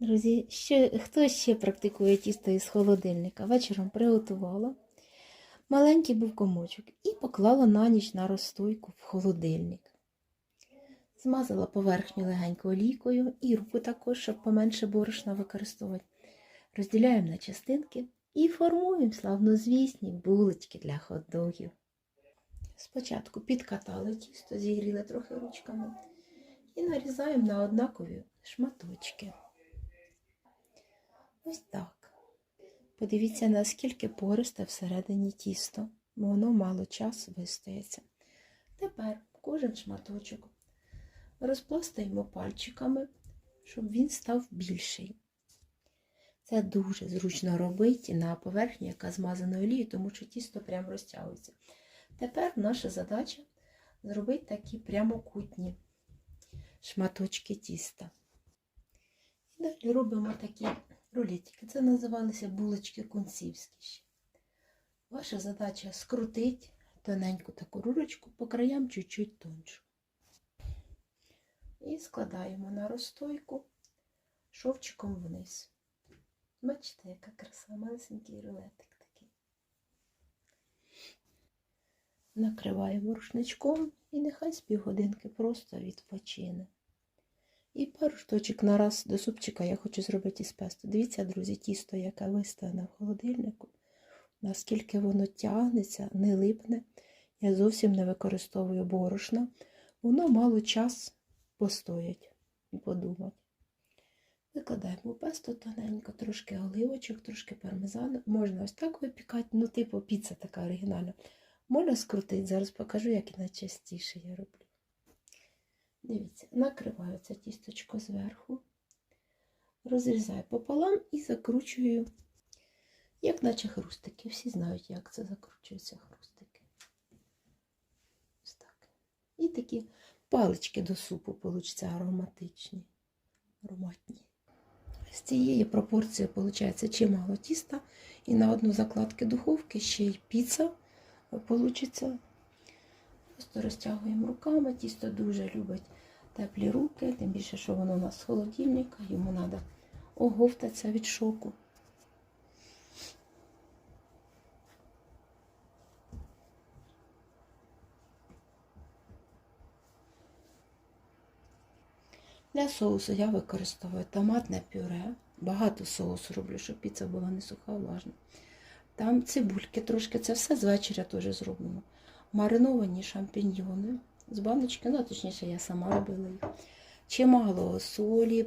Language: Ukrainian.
Друзі, ще, хто ще практикує тісто із холодильника? Вечором приготувала. Маленький був комочок і поклала на ніч на розстойку в холодильник. Змазала поверхню легенько олійкою і руку також, щоб поменше борошна використовувати. Розділяємо на частинки і формуємо славнозвісні булочки для хот-догів. Спочатку підкатали тісто, зігріли трохи ручками і нарізаємо на однакові шматочки. Ось так. Подивіться, наскільки пористе всередині тісто, бо воно мало часу вистоїться. Тепер кожен шматочок розпластаємо пальчиками, щоб він став більший. Це дуже зручно робити на поверхні, яка змазана олією, тому що тісто прямо розтягується. Тепер наша задача зробити такі прямокутні шматочки тіста. І далі робимо такі рулетики. Це називалися булочки кунцівські. ще. Ваша задача скрутити тоненьку таку рулечку по краям чуть-чуть тоншу. І складаємо на розстойку шовчиком вниз. Бачите, яка краса, малесенький рулетик такий. Накриваємо рушничком і нехай з півгодинки просто відпочине. І пару штучок на раз до супчика я хочу зробити із песто. Дивіться, друзі, тісто, яке виставлене в холодильнику, наскільки воно тягнеться, не липне. Я зовсім не використовую борошна. Воно мало час постоять і подумати. Викладаємо песто тоненько, трошки оливочок, трошки пармезану. Можна ось так випікати, ну, типу, піца така оригінальна. Можна скрутити, зараз покажу, як і найчастіше я роблю. Дивіться, накриваю це тісточко зверху, розрізаю пополам і закручую, як наче хрустики. Всі знають, як це закручуються хрустики. Ось так. І такі палички до супу получаться ароматичні, ароматні. З цієї пропорції виходить чимало тіста, і на одну закладки духовки ще й піца получиться. Просто розтягуємо руками. Тісто дуже любить теплі руки, тим більше, що воно у нас з холодильника, йому треба оговтатися від шоку. Для соусу я використовую томатне пюре. Багато соусу роблю, щоб піца була не суха, влажна. Там цибульки трошки, це все з вечора теж зроблено. Мариновані шампіньйони з баночки, ну, точніше, я сама робила їх. Чимало солі,